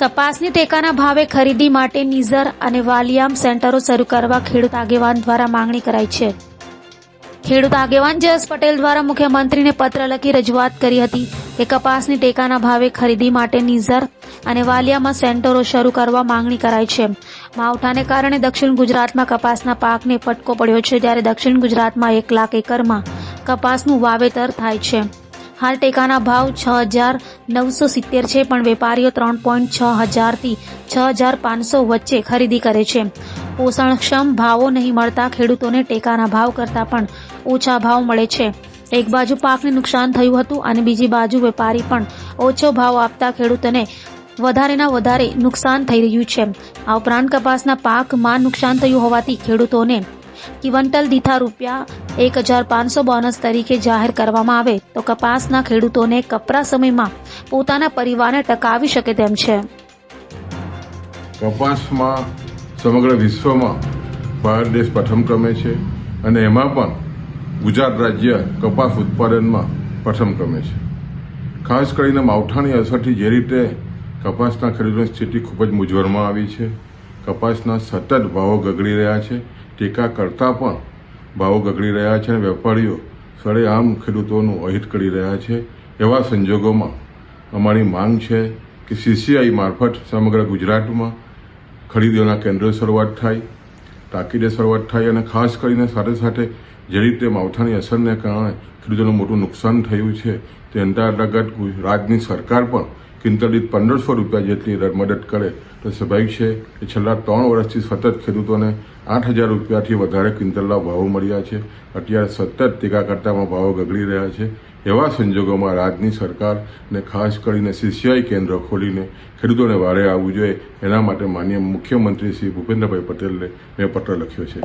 કપાસની ટેકાના ભાવે ખરીદી માટે નિઝર અને વાલિયામ સેન્ટરો શરૂ કરવા ખેડૂત આગેવાન દ્વારા માંગણી કરાઈ છે. ખેડૂત આગેવાન જયેશ પટેલ દ્વારા મુખ્યમંત્રીને પત્ર લખી રજૂઆત કરી હતી કે કપાસની ટેકાના ભાવે ખરીદી માટે નિઝર અને વાલિયામાં સેન્ટરો શરૂ કરવા માંગણી કરાઈ છે. માવઠાને કારણે દક્ષિણ ગુજરાતમાં કપાસના પાકને ફટકો પડ્યો છે, જ્યારે દક્ષિણ ગુજરાતમાં એક લાખ એકરમાં કપાસનું વાવેતર થાય છે. હાલ ટેકાના ભાવ છ હજાર નવસો સિત્તેર છે, પણ વેપારીઓ ત્રણ પોઈન્ટ છ હજારથી છ હજાર પાંચસો વચ્ચે ખરીદી કરે છે. પોષણક્ષમ ભાવો નહીં મળતા ખેડૂતોને ટેકાના ભાવ કરતાં પણ ઓછા ભાવ મળે છે. એક બાજુ પાકને નુકસાન થયું હતું અને બીજી બાજુ વેપારી પણ ઓછો ભાવ આપતા ખેડૂતોને વધારેના વધારે નુકસાન થઈ રહ્યું છે. આ ઉપરાંત કપાસના પાકમાં નુકસાન થયું હોવાથી ખેડૂતોને કિવન્ટલ દીઠા રૂપિયા એક હજાર પાંચસો બોનસ તરીકે જાહેર કરવામાં આવે તો કપાસના ખેડૂતોને કપરા સમયમાં પોતાના પરિવારને ટકાવી શકે તેમ છે. કપાસમાં સમગ્ર વિશ્વમાં ભારત દેશ પ્રથમ ક્રમે છે અને એમાં પણ ગુજરાત રાજ્ય કપાસ ઉત્પાદનમાં પ્રથમ ક્રમે છે. ખાસ કરીને માવઠાની અસરથી જે રીતે કપાસના ખરીદોની સ્થિતિ ખૂબ જ મૂંઝવણમાં આવી છે. કપાસના સતત ભાવો ગગડી રહ્યા છે. ટેકા કરતાં પણ ભાવો ગગડી રહ્યા છે અને વેપારીઓ સળેઆમ ખેડૂતોનું અહિત કરી રહ્યા છે. એવા સંજોગોમાં અમારી માંગ છે કે સીસીઆઈ મારફત સમગ્ર ગુજરાતમાં ખરીદીઓના કેન્દ્રો શરૂઆત થાય, તાકીદે શરૂઆત થાય અને ખાસ કરીને સાથે સાથે જે રીતે માવઠાની અસરને કારણે ખેડૂતોનું મોટું નુકસાન થયું છે તે અંતર્ગત રાજ્યની સરકાર પણ ક્વિન્ટલ પંદરસો રૂપિયા જેટલી મદદ કરે તો સ્વાભાવિક છે કે છેલ્લા ત્રણ વર્ષથી સતત ખેડૂતોને આઠ હજાર રૂપિયાથી વધારે ક્વિન્ટલના ભાવો મળ્યા છે. અત્યારે સતત ટેકા કરતામાં ભાવો ગગડી રહ્યા છે. એવા સંજોગોમાં રાજ્યની સરકારને ખાસ કરીને સીસીઆઈ કેન્દ્ર ખોલીને ખેડૂતોને વારે આવવું જોઈએ. એના માટે માન્ય મુખ્યમંત્રી શ્રી ભૂપેન્દ્રભાઈ પટેલને મેં પત્ર લખ્યો છે.